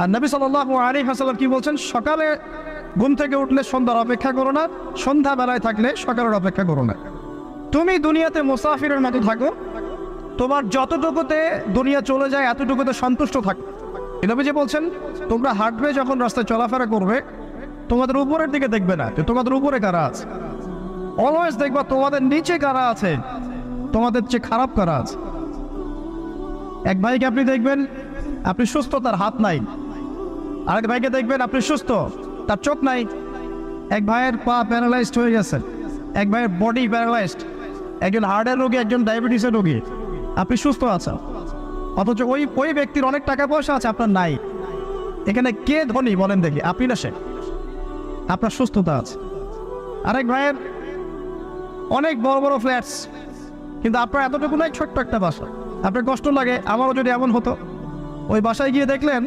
আর নবী সাল্লাহ আলী হাসাল্লাম কি বলছেন? সকালে ঘুম থেকে উঠলে সন্ধ্যার অপেক্ষা করো না সন্ধ্যা বেলায় থাকলে সকালের অপেক্ষা করো না। তুমি দুনিয়াতে মুসাফিরের মতো থাকো, তোমার যতটুকুতে দুনিয়া চলে যায়, এতটুকুতে সন্তুষ্ট থাকো। যে বলছেন, তোমরা হাঁটবে যখন রাস্তায় চলাফেরা করবে, তোমাদের উপরের দিকে দেখবে না তোমাদের উপরে কারা আছে। অলওয়েজ দেখবা তোমাদের নিচে কারা আছে, তোমাদের চেয়ে খারাপ কারা আছে। এক ভাইকে আপনি দেখবেন, আপনি সুস্থতার হাত নাই আরেক ভাইকে দেখবেন, আপনি সুস্থ। তার চোখ নাই। এক ভাইয়ের পা প্যারালাইজড হয়ে গেছে। এক ভাইয়ের বডি প্যারালাইজড একজন হার্টের রোগী, একজন ডায়াবেটিসের রোগী। আপনি সুস্থ আছেন। অথচ ওই ওই ব্যক্তির অনেক টাকা পয়সা আছে, আপনার নাই। এখানে কে ধনী বলেন দেখি। আপনি না সে? আপনার সুস্থতা আছে। আরেক ভাইয়ের অনেক বড় বড় ফ্ল্যাটস কিন্তু আপনার এতটুকু নাই, ছোট্ট একটা বাসা। আপনার কষ্ট লাগে। আমারও যদি এমন হতো, ওই বাসায় গিয়ে দেখলেন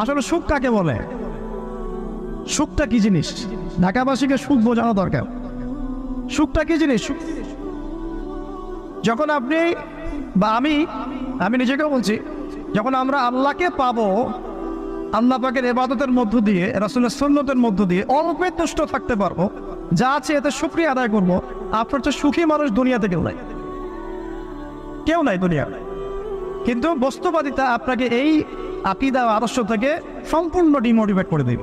আসলে সুখ কাকে বলে? সুখটা কি জিনিস? ঢাকাবাসীকে সুখ বোঝানো দরকার। সুখটা কি জিনিস? যখন আপনি বা আমি আমি নিজেকেও বলছি, যখন আমরা আল্লাহকে পাবো, আল্লাহ পাকের এবাদতের মধ্য দিয়ে, রাসুলের সন্ন্যতের মধ্য দিয়ে অল্পে তুষ্ট থাকতে পারব, যা আছে এতে শুক্রিয়া আদায় করব, আপনার চেয়ে সুখী মানুষ দুনিয়াতে কেউ নাই। কেউ নাই দুনিয়া কিন্তু বস্তুবাদিতা আপনাকে এই আকিদা আদর্শ থেকে সম্পূর্ণ ডিমোটিভেট করে দেবে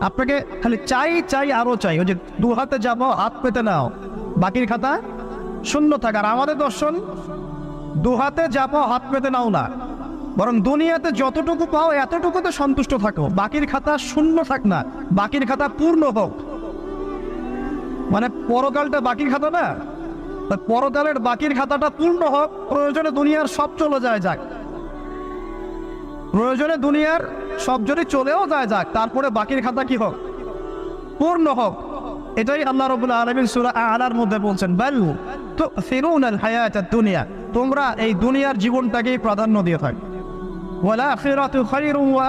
আপনাকে খালি চাই চাই আরও চাই। ওই যে দু হাতে যাব, হাত পেতে নাও। বাকির খাতা শূন্য থাক। আর আমাদের দর্শন, দু হাতে যাব, হাত পেতে নাও না। বরং দুনিয়াতে যতটুকু পাও, এতটুকুতে সন্তুষ্ট থাকো। বাকির খাতা শূন্য থাক না। বাকির খাতা পূর্ণ হোক। মানে পরকালটা বাকির খাতা না? পরকালের বাকির খাতাটা পূর্ণ হোক। প্রয়োজনে দুনিয়ার সব চলে যায় যাক। প্রয়োজনে দুনিয়ার সব যদি চলেও যায় যাক, তারপরে বাকির খাতা কি হোক? পূর্ণ হোক। এটাই আল্লাহ রবুল্লা আলমিন সুরা আলার মধ্যে বলছেন, বেল তো ফিরুন আল হায়াত দুনিয়া তোমরা এই দুনিয়ার জীবনটাকেই প্রাধান্য দিয়ে থাক। ওয়ালা আখিরাতু খায়রুন ওয়া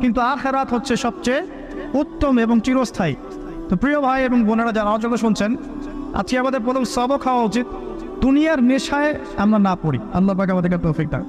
কিন্তু আখিরাত হচ্ছে সবচেয়ে উত্তম এবং চিরস্থায়ী। তো প্রিয় ভাই এবং বোনেরা যারা জন্য শুনছেন, আজকে আমাদের প্রথম সবক খাওয়া উচিত। দুনিয়ার নেশায় আমরা না পড়ি। আল্লাহ পাকে আমাদেরকে তৌফিক দান।